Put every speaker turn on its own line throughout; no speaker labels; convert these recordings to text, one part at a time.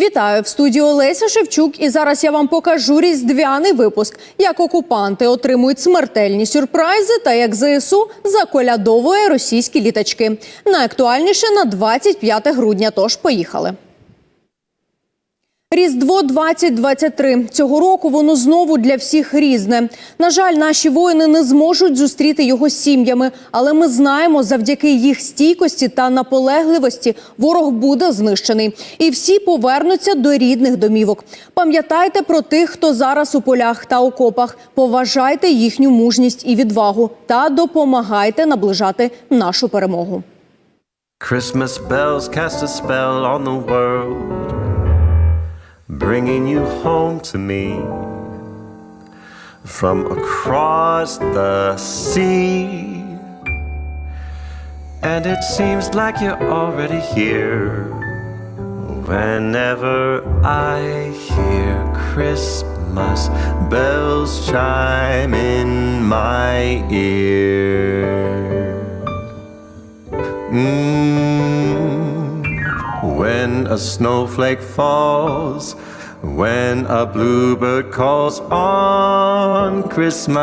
Вітаю в студії Олеся Шевчук. І зараз я вам покажу різдвяний випуск, як окупанти отримують смертельні сюрпризи та як ЗСУ заколядовує російські літачки. Найактуальніше на 25 грудня. Тож поїхали. Різдво 2023. Цього року воно знову для всіх різне. На жаль, наші воїни не зможуть зустріти його сім'ями, але ми знаємо, завдяки їх стійкості та наполегливості ворог буде знищений, і всі повернуться до рідних домівок. Пам'ятайте про тих, хто зараз у полях та окопах. Поважайте їхню мужність і відвагу та допомагайте наближати нашу перемогу.
Christmas bells cast a spell on the world, bringing you home to me from across the sea. And it seems like you're already here whenever I hear Christmas bells chime in my ear. Mm, when a snowflake falls, when a bluebird calls on Christmas.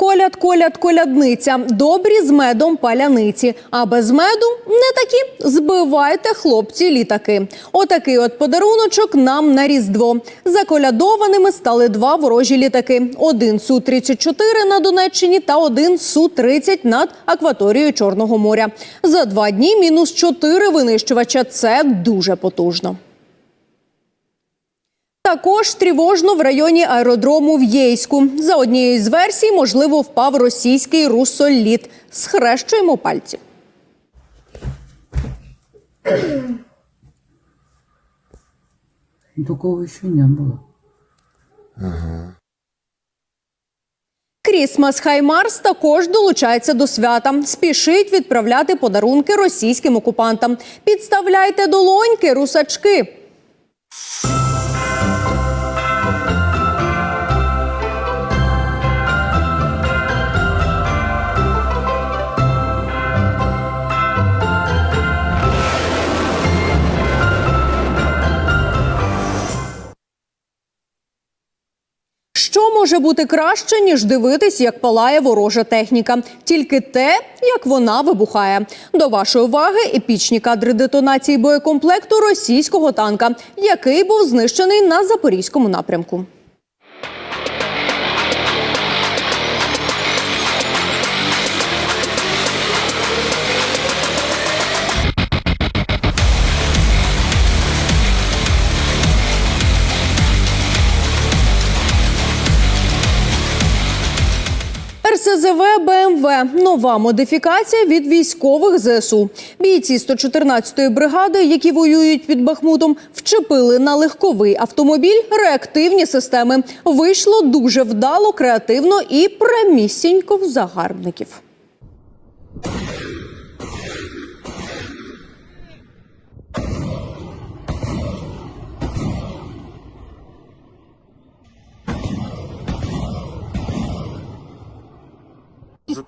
Коляд, коляд, колядниця. Добрі з медом паляниці. А без меду не такі. Збивайте, хлопці, літаки. Отакий от подаруночок нам на Різдво. Заколядованими стали два ворожі літаки: один су 34 на Донеччині та один су 30 над акваторією Чорного моря. За два дні мінус чотири винищувача. Це дуже потужно. Також тривожно в районі аеродрому в Єйську. За однією з версій, можливо, впав російський русоліт. Схрещуємо пальці.
Такого еще не было.
Крісмас Хаймарс також долучається до свята. Спішить відправляти подарунки російським окупантам. Підставляйте долоньки, русачки. Може бути краще, ніж дивитись, як палає ворожа техніка? Тільки те, як вона вибухає. До вашої уваги епічні кадри детонації боєкомплекту російського танка, який був знищений на запорізькому напрямку. РСЗВ БМВ – нова модифікація від військових ЗСУ. Бійці 114-ї бригади, які воюють під Бахмутом, вчепили на легковий автомобіль реактивні системи. Вийшло дуже вдало, креативно і прямісінько в загарбників.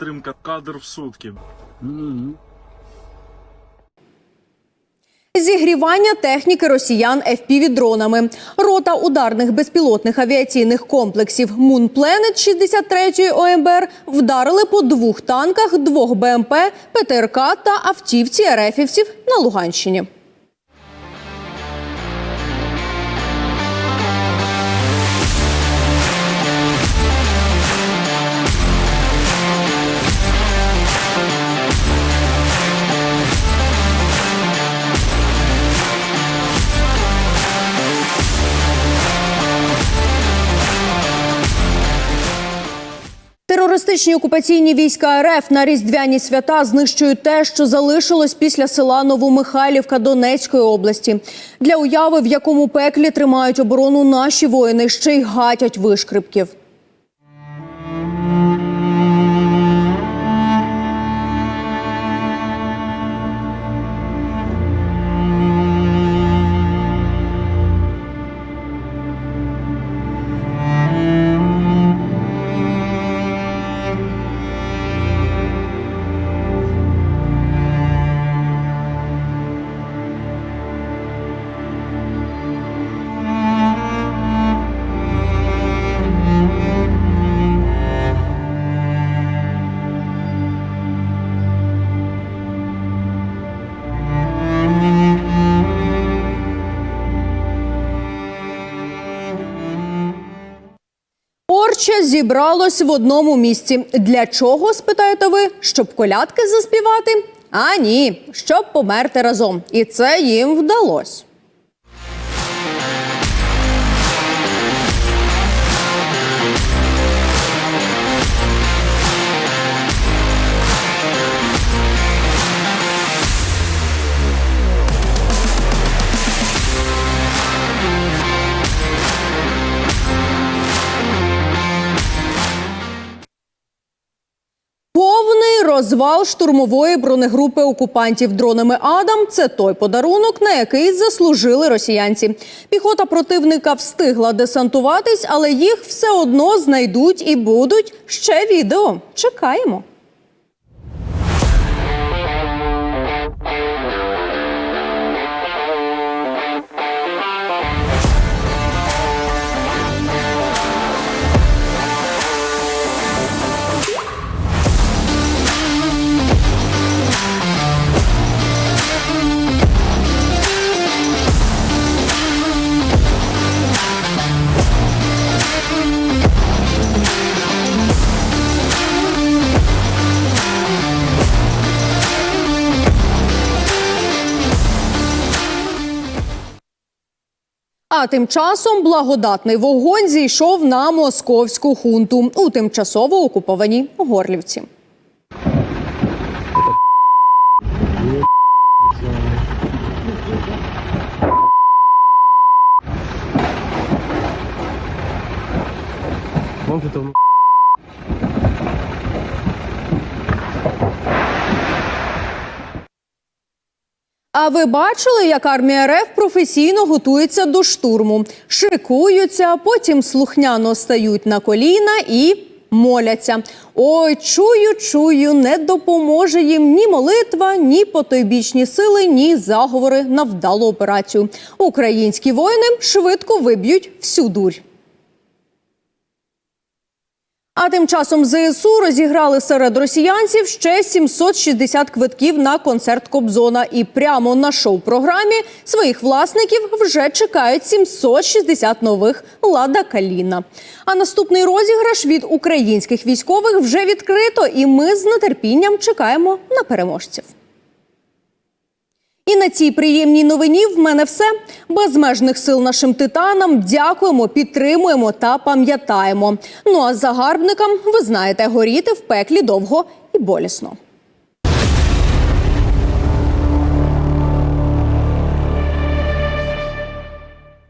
Затримка кадр в сутки.
Зігрівання техніки росіян FPV-дронами. Рота ударних безпілотних авіаційних комплексів Мунпленет 63-ї ОМБР вдарили по двох танках, двох БМП, ПТРК та автівці РФівців на Луганщині. Терористичні окупаційні війська РФ на різдвяні свята знищують те, що залишилось після села Новомихайлівка Донецької області. Для уяви, в якому пеклі тримають оборону наші воїни, ще й гатять вишкрипків. Зібралось в одному місці. Для чого, спитаєте ви? Щоб колядки заспівати? А ні, щоб померти разом. І це їм вдалося. Розвал штурмової бронегрупи окупантів дронами Адам це той подарунок, на який заслужили росіянці. Піхота противника встигла десантуватись, але їх все одно знайдуть і будуть ще відео. Чекаємо. А тим часом благодатний вогонь зійшов на московську хунту у тимчасово окупованій Горлівці.
Вон
А ви бачили, як армія РФ професійно готується до штурму? Шикуються, потім слухняно стають на коліна і моляться. Ой, чую, чую, не допоможе їм ні молитва, ні потойбічні сили, ні заговори на вдалу операцію. Українські воїни швидко виб'ють всю дурь. А тим часом ЗСУ розіграли серед росіянців ще 760 квитків на концерт Кобзона. І прямо на шоу-програмі своїх власників вже чекають 760 нових Лада Каліна. А наступний розіграш від українських військових вже відкрито, і ми з нетерпінням чекаємо на переможців. І на цій приємній новині в мене все. Безмежних сил нашим титанам. Дякуємо, підтримуємо та пам'ятаємо. Ну а загарбникам, ви знаєте, горіти в пеклі довго і болісно.